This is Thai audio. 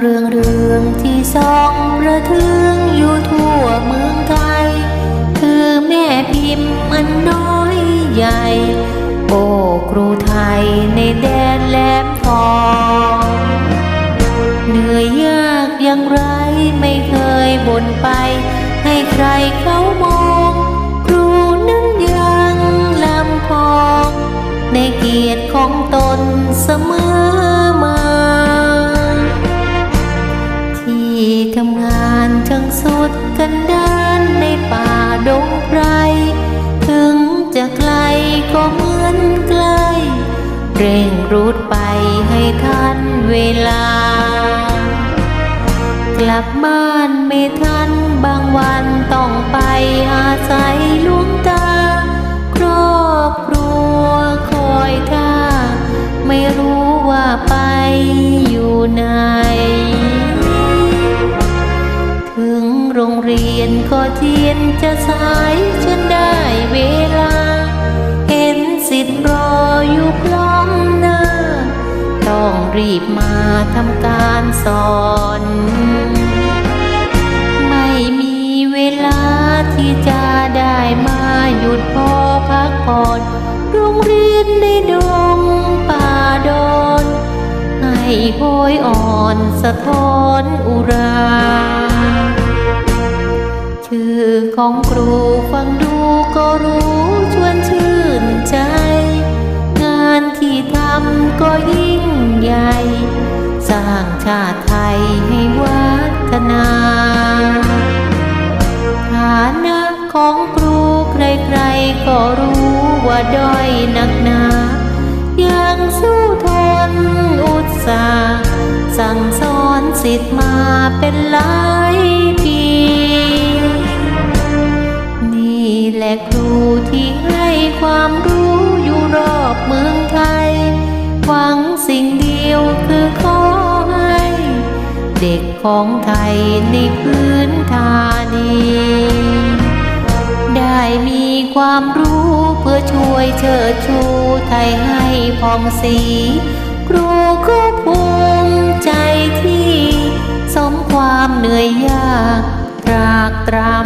เรื่องเรื่องที่สองระทึงอยู่ทั่วเมืองไทย คือแม่พิมพ์มันน้อยใหญ่ โอ้ครูไทยในแดนแหลมทองเหนื่อยยากอย่างไรไม่เคยบ่นไป ให้ใครเขามองครูนั้นยังลำพอง ในเกียรติของตนเสมอ เร่งรูดไปให้ทันเวลา กลับบ้านไม่ทันบางวันต้องไปอาศัยลวงตา ครอบครัวคอยท่า ไม่รู้ว่าไปอยู่ไหน ถึงโรงเรียนก็เทียนจะสายจนได้เวลา เห็นสิทธิ์รอ ต้องรีบมาทำการสอน ไม่มีเวลาที่จะได้มาหยุดพอพักผ่อนโรงเรียนในดงป่าดอนให้โหยอ่อนสะท้อนอุรา ชื่อของครูฟังดู ร้างชาติไทยให้วัฒนา ฐานะของครูใครๆก็รู้ว่าด้อยหนักหนา ยังสู้ทนอุตสาห์สั่งสอนสิทธิ์มาเป็นหลายปี นี่แหละครูที่ให้ความรู้อยู่รอบเมืองไทย หวังสิ่งดี เด็กของไทยในพื้นฐานี้ได้มีความรู้เพื่อช่วยเชิดชูไทยให้ผ่องสี ครูก็ภูมิใจที่ สมความเหนื่อยยากตรากตรำมา